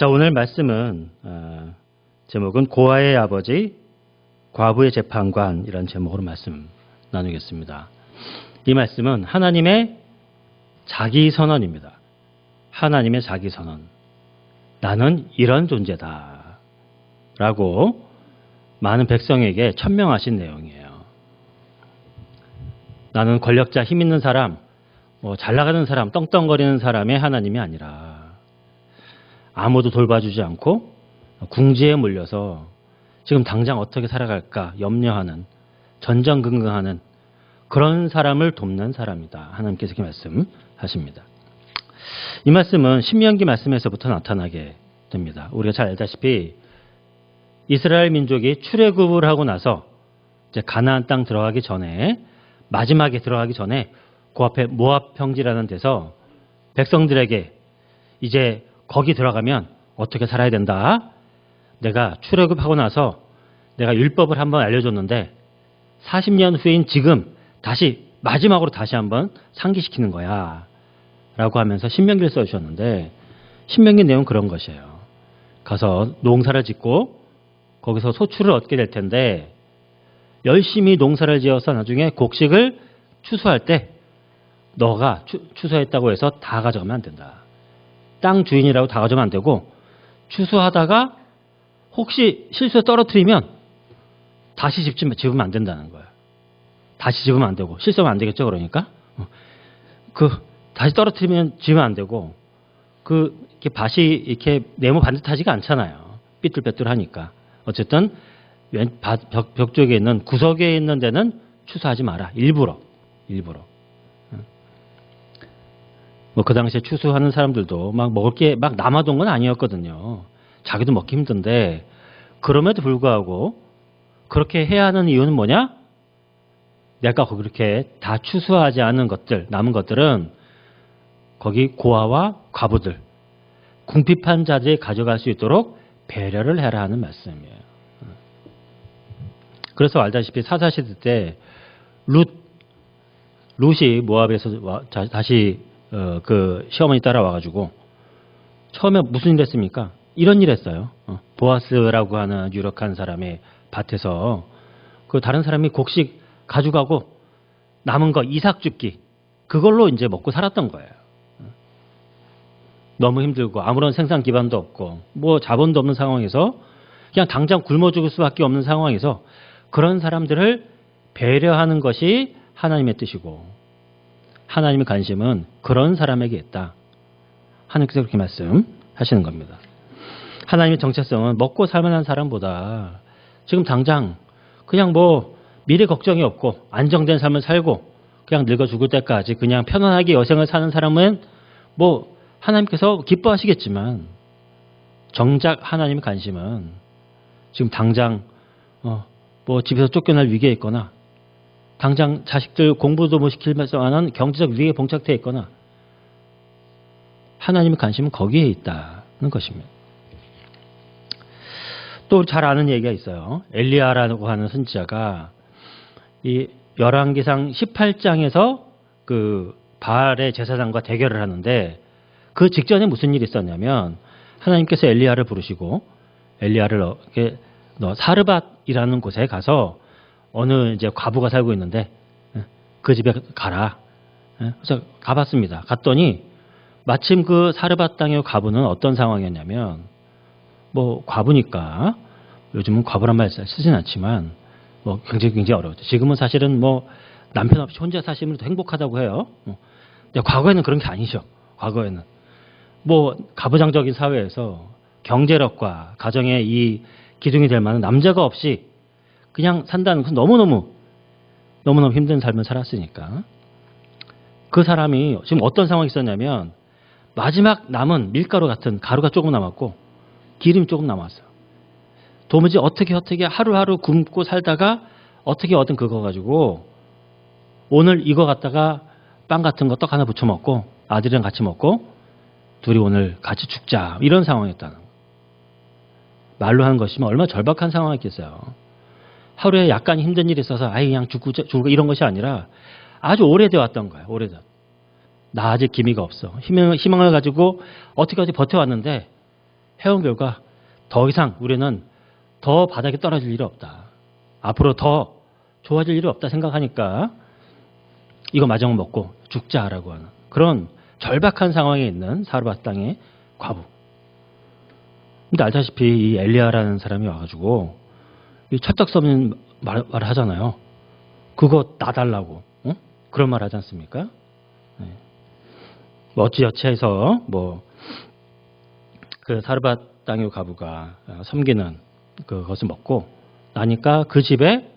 자, 오늘 말씀은 어, 제목은 고아의 아버지, 과부의 재판관이라는 제목으로 말씀 나누겠습니다. 이 말씀은 하나님의 자기 선언입니다. 하나님의 자기 선언. 나는 이런 존재다. 라고 많은 백성에게 천명하신 내용이에요. 나는 권력자, 힘 있는 사람, 뭐 잘 나가는 사람, 떵떵거리는 사람의 하나님이 아니라 아무도 돌봐주지 않고 궁지에 물려서 지금 당장 어떻게 살아갈까 염려하는 전전긍긍하는 그런 사람을 돕는 사람이다. 하나님께서 이렇게 말씀하십니다. 이 말씀은 신명기 말씀에서부터 나타나게 됩니다. 우리가 잘 알다시피 이스라엘 민족이 출애굽을 하고 나서 이제 가나안 땅 들어가기 전에 마지막에 들어가기 전에 그 앞에 모압 평지라는 데서 백성들에게 이제 거기 들어가면 어떻게 살아야 된다. 내가 출애굽하고 나서 내가 율법을 한번 알려줬는데 40년 후인 지금 다시 마지막으로 다시 한번 상기시키는 거야. 라고 하면서 신명기를 써주셨는데 신명기 내용 그런 것이에요. 가서 농사를 짓고 거기서 소출을 얻게 될 텐데 열심히 농사를 지어서 나중에 곡식을 추수할 때 너가 추, 추수했다고 해서 다 가져가면 안 된다. 땅 주인이라고 다 가져가면 안 되고 추수하다가 혹시 실수에 떨어뜨리면 다시 집지, 집으면 안 된다는 거야. 다시 집으면 안 되고 실수하면 안 되겠죠 그러니까 어. 그 다시 떨어뜨리면 집으면 안 되고 그 이렇게 밭이 이렇게 네모 반듯하지가 않잖아요. 삐뚤빼뚤하니까 어쨌든 왼 벽, 벽 쪽에 있는 구석에 있는 데는 추수하지 마라. 일부러. 일부러. 뭐 그 당시에 추수하는 사람들도 막 먹을 게 막 남아돈 건 아니었거든요. 자기도 먹기 힘든데 그럼에도 불구하고 그렇게 해야 하는 이유는 뭐냐? 내가 그렇게 다 추수하지 않은 것들, 남은 것들은 거기 고아와 과부들, 궁핍한 자들이 가져갈 수 있도록 배려를 해라 하는 말씀이에요. 그래서 알다시피 사사시대 때 룻, 룻이 모압에서 다시 어, 그 시어머니 따라와가지고 처음에 무슨 일 했습니까? 이런 일 했어요. 어, 보아스라고 하는 유력한 사람의 밭에서 그 다른 사람이 곡식 가져가고 남은 거 이삭 줍기 그걸로 이제 먹고 살았던 거예요. 어. 너무 힘들고 아무런 생산 기반도 없고 뭐 자본도 없는 상황에서 그냥 당장 굶어 죽을 수밖에 없는 상황에서 그런 사람들을 배려하는 것이 하나님의 뜻이고 하나님의 관심은 그런 사람에게 있다. 하나님께서 그렇게 말씀하시는 겁니다. 하나님의 정체성은 먹고 살만한 사람보다 지금 당장 그냥 뭐 미래 걱정이 없고 안정된 삶을 살고 그냥 늙어 죽을 때까지 그냥 편안하게 여생을 사는 사람은 뭐 하나님께서 기뻐하시겠지만 정작 하나님의 관심은 지금 당장 어, 뭐 집에서 쫓겨날 위기에 있거나 당장 자식들 공부도 못 시킬면서 하는 경제적 위기에 봉착돼 있거나 하나님의 관심은 거기에 있다는 것입니다. 또 잘 아는 얘기가 있어요. 엘리야라고 하는 선지자가 이 열왕기상 18장에서 그 바알의 제사장과 대결을 하는데 그 직전에 무슨 일이 있었냐면 하나님께서 엘리야를 부르시고 엘리야를 이렇게 너 사르밧이라는 곳에 가서 어느 이제 과부가 살고 있는데 예, 그 집에 가라. 예, 그래서 가봤습니다. 갔더니 마침 그 사르밧 땅의 과부는 어떤 상황이었냐면 뭐 과부니까 요즘은 과부란 말 쓰진 않지만 뭐 굉장히 굉장히 어려웠죠. 지금은 사실은 뭐 남편 없이 혼자 사시면 행복하다고 해요. 어. 근데 과거에는 그런 게 아니죠. 과거에는 뭐 가부장적인 사회에서 경제력과 가정의 이 기둥이 될 만한 남자가 없이 그냥 산다는 것은 너무너무 너무너무 힘든 삶을 살았으니까 그 사람이 지금 어떤 상황이 있었냐면 마지막 남은 밀가루 같은 가루가 조금 남았고 기름이 조금 남았어요. 도무지 어떻게 어떻게 하루하루 굶고 살다가 어떻게 얻은 그거 가지고 오늘 이거 갖다가 빵 같은 거 떡 하나 부쳐 먹고 아들이랑 같이 먹고 둘이 오늘 같이 죽자 이런 상황이었다는 거. 말로 하는 것이면 얼마나 절박한 상황이겠어요. 하루에 약간 힘든 일이 있어서 아예 그냥 죽고 죽고 이런 것이 아니라 아주 오래돼 왔던 거예요. 오래된. 나 아직 기미가 없어. 희망, 희망을 가지고 어떻게까지 버텨왔는데 해온 결과 더 이상 우리는 더 바닥에 떨어질 일이 없다. 앞으로 더 좋아질 일이 없다 생각하니까 이거 마저 먹고 죽자라고 하는 그런 절박한 상황에 있는 사르밧 땅의 과부. 근데 알다시피 이 엘리야라는 사람이 와가지고 이 철떡서는 말, 말 하잖아요. 그거 놔달라고. 어? 그런 말 하지 않습니까? 네. 뭐 어찌여치해서 뭐 그 사르밧 땅의 과부가 섬기는 그것을 먹고 나니까 그 집에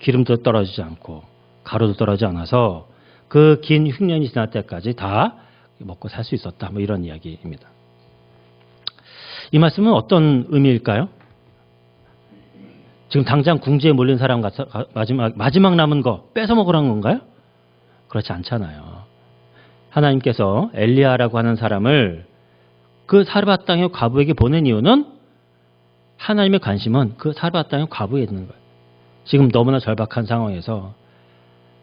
기름도 떨어지지 않고 가루도 떨어지지 않아서 그 긴 흉년이 지날 때까지 다 먹고 살 수 있었다. 뭐 이런 이야기입니다. 이 말씀은 어떤 의미일까요? 지금 당장 궁지에 몰린 사람 같아 마지막 마지막 남은 거 뺏어 먹으라는 건가요? 그렇지 않잖아요. 하나님께서 엘리야라고 하는 사람을 그 사르밧 땅의 과부에게 보낸 이유는 하나님의 관심은 그 사르밧 땅의 과부에 있는 거예요. 지금 너무나 절박한 상황에서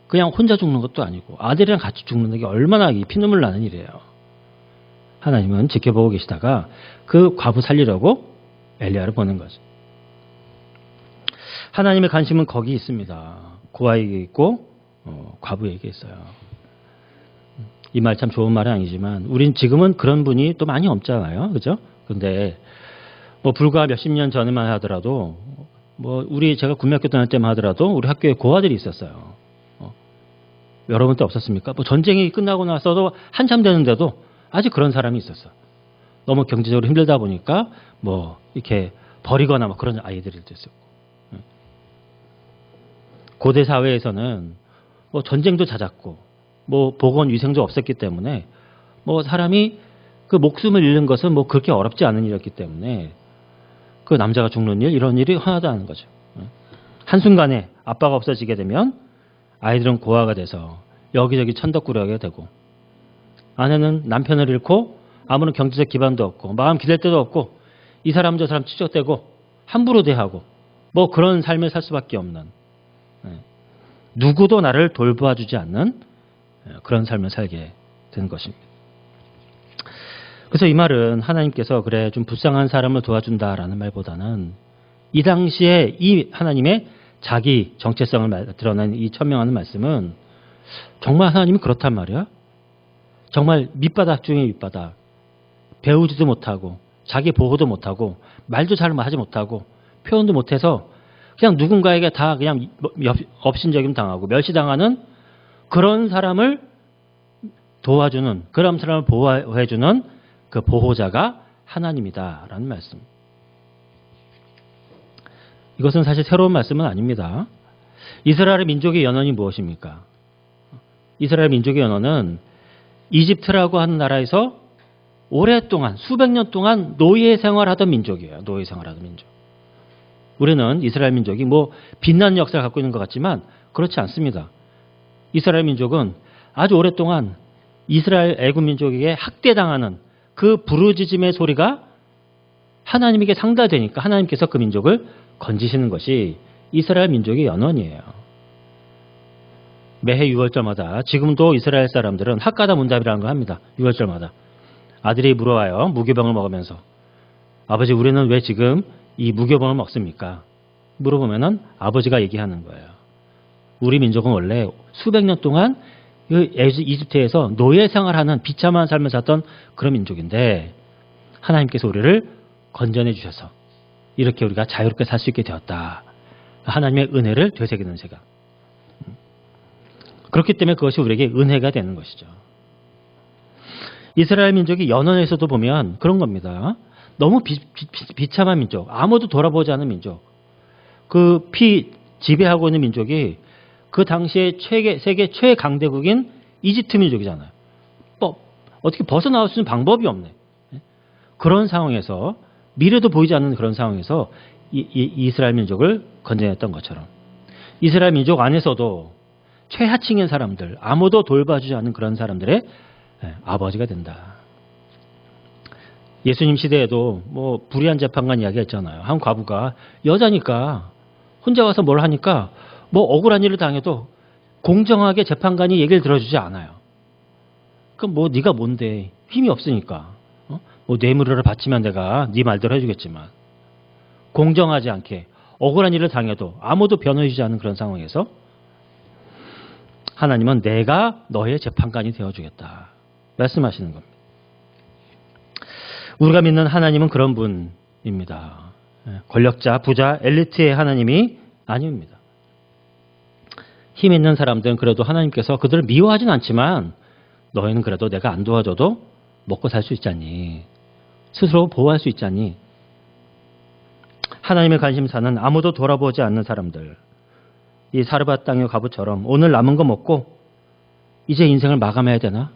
그냥 혼자 죽는 것도 아니고 아들이랑 같이 죽는 게 얼마나 피눈물 나는 일이에요. 하나님은 지켜보고 계시다가 그 과부 살리려고 엘리야를 보낸 거죠. 하나님의 관심은 거기 있습니다. 고아에게 있고 어, 과부에게 있어요. 이 말 참 좋은 말은 아니지만 우린 지금은 그런 분이 또 많이 없잖아요. 그죠? 근데 뭐 불과 몇십 년 전에만 하더라도 뭐 우리 제가 군대학교 다닐 때만 하더라도 우리 학교에 고아들이 있었어요. 어. 여러분 때 없었습니까? 뭐 전쟁이 끝나고 나서도 한참 되는데도 아직 그런 사람이 있었어. 너무 경제적으로 힘들다 보니까 뭐 이렇게 버리거나 뭐 그런 아이들이 있었고. 예. 고대 사회에서는 뭐 전쟁도 잦았고 뭐 보건 위생도 없었기 때문에 뭐 사람이 그 목숨을 잃는 것은 뭐 그렇게 어렵지 않은 일이었기 때문에 그 남자가 죽는 일 이런 일이 하나도 않은 거죠. 예. 한순간에 아빠가 없어지게 되면 아이들은 고아가 돼서 여기저기 천덕꾸러기가 되고 아내는 남편을 잃고 아무런 경제적 기반도 없고 마음 기댈 데도 없고 이 사람 저 사람 추적되고 함부로 대하고 뭐 그런 삶을 살 수밖에 없는 예. 누구도 나를 돌봐주지 않는 예, 그런 삶을 살게 된 것입니다. 그래서 이 말은 하나님께서 그래 좀 불쌍한 사람을 도와준다라는 말보다는 이 당시에 이 하나님의 자기 정체성을 드러낸 이 천명하는 말씀은 정말 하나님이 그렇단 말이야. 정말 밑바닥 중에 밑바닥. 배우지도 못하고 자기 보호도 못하고 말도 잘 하지 못하고 표현도 못해서 그냥 누군가에게 다 그냥 업신적임 당하고 멸시당하는 그런 사람을 도와주는 그런 사람을 보호해주는 그 보호자가 하나님이다라는 말씀. 이것은 사실 새로운 말씀은 아닙니다. 이스라엘 민족의 연원이 무엇입니까? 이스라엘 민족의 연원은 이집트라고 하는 나라에서 오랫동안 수백 년 동안 노예 생활하던 민족이에요. 노예 생활하던 민족. 우리는 이스라엘 민족이 뭐 빛난 역사를 갖고 있는 것 같지만 그렇지 않습니다. 이스라엘 민족은 아주 오랫동안 이스라엘 애굽 민족에게 학대당하는 그 부르짖음의 소리가 하나님에게 상달되니까 하나님께서 그 민족을 건지시는 것이 이스라엘 민족의 연원이에요. 매해 6월절마다 지금도 이스라엘 사람들은 학가다 문답이라는 걸 합니다. 6월절마다. 아들이 물어와요. 무교병을 먹으면서. 아버지 우리는 왜 지금 이 무교병을 먹습니까? 물어보면은 아버지가 얘기하는 거예요. 우리 민족은 원래 수백 년 동안 그 이집트에서 노예 생활하는 비참한 삶을 살던 그런 민족인데 하나님께서 우리를 건전해 주셔서 이렇게 우리가 자유롭게 살 수 있게 되었다. 하나님의 은혜를 되새기는 제가. 그렇기 때문에 그것이 우리에게 은혜가 되는 것이죠. 이스라엘 민족이 연원에서도 보면 그런 겁니다. 너무 비, 비 참한 민족, 아무도 돌아보지 않은 민족, 그 피 지배하고 있는 민족이 그 당시에 최계, 세계 최강대국인 이집트 민족이잖아요. 뭐, 어떻게 벗어나올 수 있는 방법이 없네. 그런 상황에서 미래도 보이지 않는 그런 상황에서 이, 이, 이스라엘 민족을 건져냈던 것처럼 이스라엘 민족 안에서도 최하층인 사람들, 아무도 돌봐주지 않는 그런 사람들의 아버지가 된다. 예수님 시대에도 뭐 불의한 재판관 이야기 했잖아요. 한 과부가 여자니까 혼자 와서 뭘 하니까 뭐 억울한 일을 당해도 공정하게 재판관이 얘기를 들어주지 않아요. 그럼 뭐 네가 뭔데 힘이 없으니까 어? 뭐 뇌물을 바치면 내가 네 말대로 해주겠지만 공정하지 않게 억울한 일을 당해도 아무도 변호해주지 않는 그런 상황에서 하나님은 내가 너의 재판관이 되어주겠다 말씀하시는 겁니다. 우리가 믿는 하나님은 그런 분입니다. 예, 권력자, 부자, 엘리트의 하나님이 아닙니다. 힘 있는 사람들은 그래도 하나님께서 그들을 미워하진 않지만 너희는 그래도 내가 안 도와줘도 먹고 살 수 있잖니. 스스로 보호할 수 있잖니. 하나님의 관심사는 아무도 돌아보지 않는 사람들. 이 사르밧 땅의 가부처럼 오늘 남은 거 먹고 이제 인생을 마감해야 되나?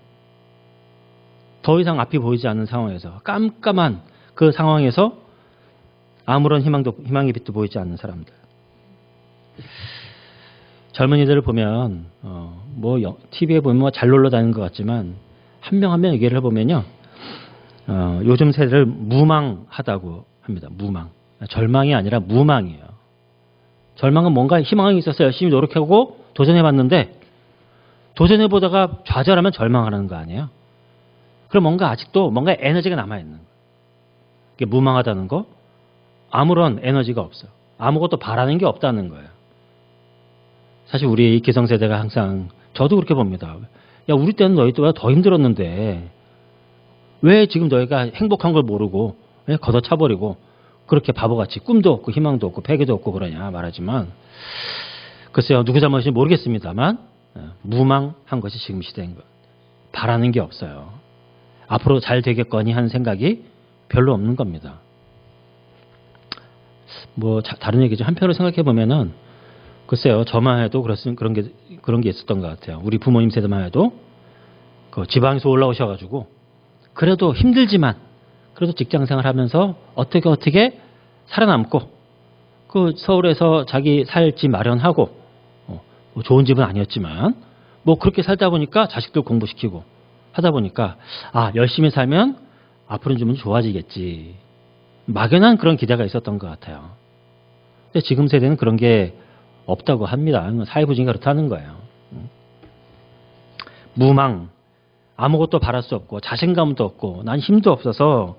더 이상 앞이 보이지 않는 상황에서 깜깜한 그 상황에서 아무런 희망도 희망의 빛도 보이지 않는 사람들. 젊은이들을 보면 어, 뭐 TV에 보면 뭐 잘 놀러 다니는 것 같지만 한 명 한 명 얘기를 해보면요. 어, 요즘 세대를 무망하다고 합니다. 무망. 절망이 아니라 무망이에요. 절망은 뭔가 희망이 있어서 열심히 노력하고 도전해봤는데 도전해보다가 좌절하면 절망하는 거 아니에요? 그럼 뭔가 아직도 뭔가 에너지가 남아있는 거예요. 이게 무망하다는 거 아무런 에너지가 없어. 아무것도 바라는 게 없다는 거예요. 사실 우리 기성세대가 항상 저도 그렇게 봅니다. 야 우리 때는 너희들보다 더 힘들었는데 왜 지금 너희가 행복한 걸 모르고 왜 걷어차버리고 그렇게 바보같이 꿈도 없고 희망도 없고 패기도 없고 그러냐 말하지만 글쎄요 누구 잘못인지 모르겠습니다만 어, 무망한 것이 지금 시대인 것. 바라는 게 없어요. 앞으로 잘 되겠거니 하는 생각이 별로 없는 겁니다. 뭐 다른 얘기죠. 한편으로 생각해 보면은 글쎄요, 저만 해도 그렇 그런 게 그런 게 있었던 것 같아요. 우리 부모님 세대만 해도 그 지방에서 올라오셔가지고 그래도 힘들지만 그래도 직장 생활하면서 어떻게 어떻게 살아남고 그 서울에서 자기 살 집 마련하고 어, 뭐 좋은 집은 아니었지만 뭐 그렇게 살다 보니까 자식들 공부시키고 하다 보니까 아 열심히 살면 앞으로는 좀 좋아지겠지 막연한 그런 기대가 있었던 것 같아요. 근데 지금 세대는 그런 게 없다고 합니다. 사회부진가 그렇다는 거예요. 무망, 아무것도 바랄 수 없고 자신감도 없고 난 힘도 없어서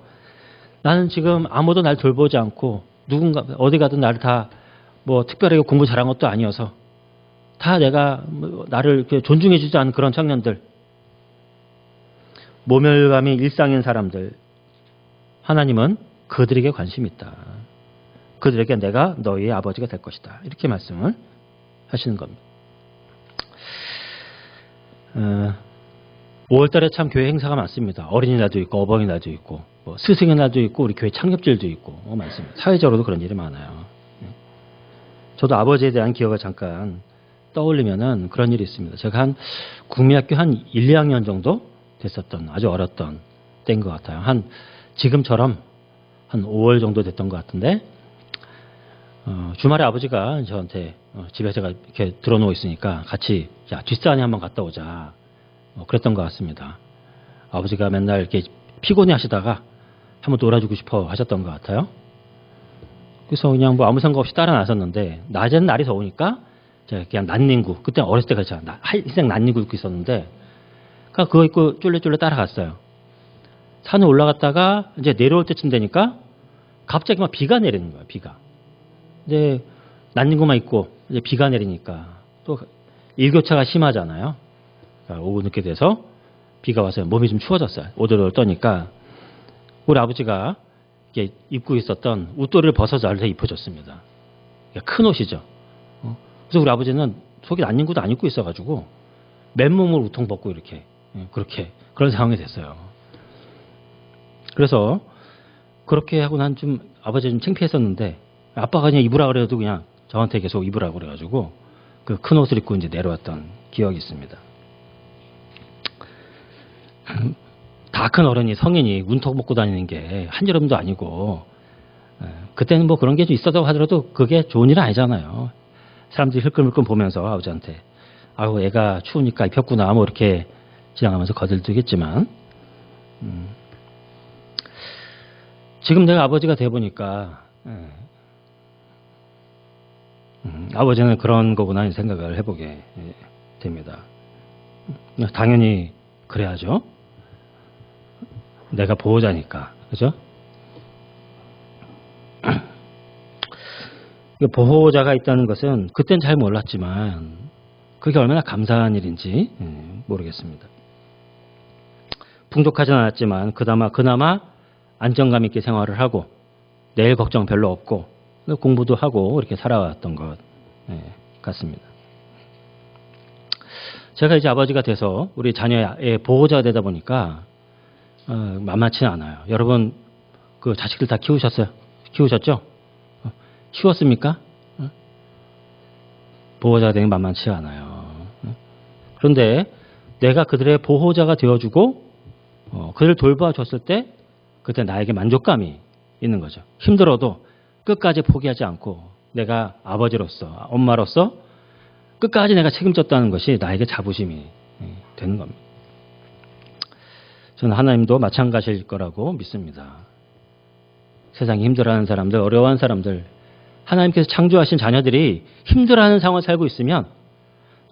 나는 지금 아무도 날 돌보지 않고 누군가 어디 가든 나를 다 뭐 특별하게 공부 잘한 것도 아니어서 다 내가 뭐 나를 존중해주지 않는 그런 청년들 모멸감이 일상인 사람들 하나님은 그들에게 관심이 있다. 그들에게 내가 너희의 아버지가 될 것이다. 이렇게 말씀을 하시는 겁니다. 어, 5월달에 참 교회 행사가 많습니다. 어린이날도 있고 어버이날도 있고 뭐 스승의 날도 있고 우리 교회 창립절도 있고 뭐 많습니다. 사회적으로도 그런 일이 많아요. 예. 저도 아버지에 대한 기억을 잠깐 떠올리면은 그런 일이 있습니다. 제가 한 국민학교 한 1, 2학년 정도 됐었던 아주 어렸던 때인 것 같아요. 한 지금처럼 한 5월 정도 됐던 것 같은데 어, 주말에 아버지가 저한테 어, 집에 제가 이렇게 들어놓고 있으니까 같이 야 뒷산에 한번 갔다 오자 어, 그랬던 것 같습니다. 아버지가 맨날 이렇게 피곤해 하시다가 한번 놀아주고 싶어 하셨던 것 같아요. 그래서 그냥 뭐 아무 생각 없이 따라 나섰는데 낮에는 날이 더우니까 제가 그냥 난닝구 그때 어렸을 때 그렇잖아 희생 난닝구 입고 있었는데 그러니까 그거 입고 쫄래쫄래 따라갔어요. 산에 올라갔다가 이제 내려올 때쯤 되니까 갑자기 막 비가 내리는 거예요. 비가. 이제 난닝구만 입고 이제 비가 내리니까 또 일교차가 심하잖아요. 그러니까 오후 늦게 돼서 비가 와서 몸이 좀 추워졌어요. 오돌오돌 떠니까 우리 아버지가 입고 있었던 웃도리를 벗어서 저한테 입혀줬습니다. 큰 옷이죠. 어? 그래서 우리 아버지는 속에 난닝구도 안 입고 있어가지고 맨몸으로 우통 벗고 이렇게 예, 그렇게 그런 상황이 됐어요. 그래서 그렇게 하고 난 좀 아버지 좀 창피했었는데 아빠가 그냥 입으라 그래도 그냥 저한테 계속 입으라 그래가지고 그 큰 옷을 입고 이제 내려왔던 기억이 있습니다. 다 큰 어른이 성인이 문턱 먹고 다니는 게 한여름도 아니고 예, 그때는 뭐 그런 게 좀 있었다고 하더라도 그게 좋은 일은 아니잖아요. 사람들이 흘끔흘끔 보면서 아버지한테 아우 애가 추우니까 입혔구나 뭐 이렇게 지나가면서 거들뜨겠지만 음, 지금 내가 아버지가 돼 보니까 예, 음, 아버지는 그런 거구나 생각을 해보게 예, 됩니다. 당연히 그래야죠. 내가 보호자니까 그죠? 그 보호자가 있다는 것은 그땐 잘 몰랐지만 그게 얼마나 감사한 일인지 예, 모르겠습니다. 풍족하진 않았지만 그나마 그나마 안정감 있게 생활을 하고 내일 걱정 별로 없고 공부도 하고 이렇게 살아왔던 것 예, 같습니다. 제가 이제 아버지가 돼서 우리 자녀의 보호자가 되다 보니까 어, 만만치는 않아요. 여러분 그 자식들 다 키우셨어요? 키우셨죠? 어, 키웠습니까? 어? 보호자가 되는 만만치 않아요. 어? 그런데 내가 그들의 보호자가 되어주고 어, 그들을 돌봐줬을 때 그때 나에게 만족감이 있는 거죠. 힘들어도 끝까지 포기하지 않고 내가 아버지로서 엄마로서 끝까지 내가 책임졌다는 것이 나에게 자부심이 예, 되는 겁니다. 저는 하나님도 마찬가지일 거라고 믿습니다. 세상이 힘들어하는 사람들, 어려워하는 사람들, 하나님께서 창조하신 자녀들이 힘들어하는 상황을 살고 있으면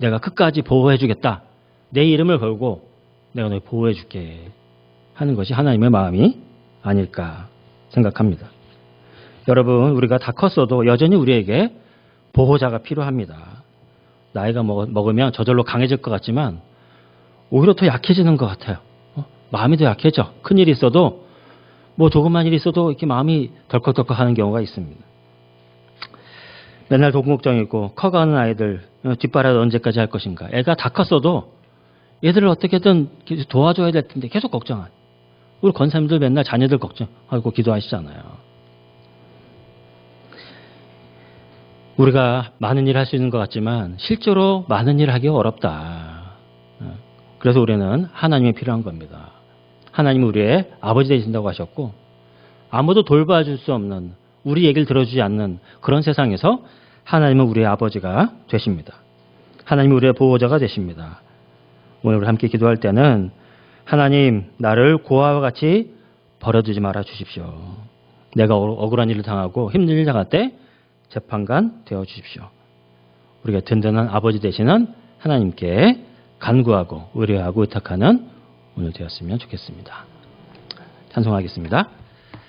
내가 끝까지 보호해주겠다. 내 이름을 걸고 내가 널 보호해줄게 하는 것이 하나님의 마음이 아닐까 생각합니다. 여러분, 우리가 다 컸어도 여전히 우리에게 보호자가 필요합니다. 나이가 먹으면 저절로 강해질 것 같지만 오히려 더 약해지는 것 같아요. 어? 마음이 더 약해져. 큰 일이 있어도 뭐 조그만 일이 있어도 이렇게 마음이 덜컥덜컥 하는 경우가 있습니다. 맨날 동국정이 있고 커가는 아이들 어, 뒷바라지 언제까지 할 것인가. 애가 다 컸어도 얘들을 어떻게든 도와줘야 될 텐데 계속 걱정한. 우리 권사님들 맨날 자녀들 걱정하고 기도하시잖아요. 우리가 많은 일을 할 수 있는 것 같지만 실제로 많은 일을 하기 어렵다. 어, 그래서 우리는 하나님이 필요한 겁니다. 하나님은 우리의 아버지 되신다고 하셨고 아무도 돌봐줄 수 없는 우리 얘기를 들어주지 않는 그런 세상에서 하나님은 우리의 아버지가 되십니다. 하나님이 우리의 보호자가 되십니다. 오늘 우리 함께 기도할 때는 하나님 나를 고아와 같이 버려두지 말아 주십시오. 내가 억울한 일을 당하고 힘든 일을 당할 때 재판관 되어 주십시오. 우리가 든든한 아버지 되시는 하나님께 간구하고 의뢰하고 의탁하는 오늘 되었으면 좋겠습니다. 찬송하겠습니다.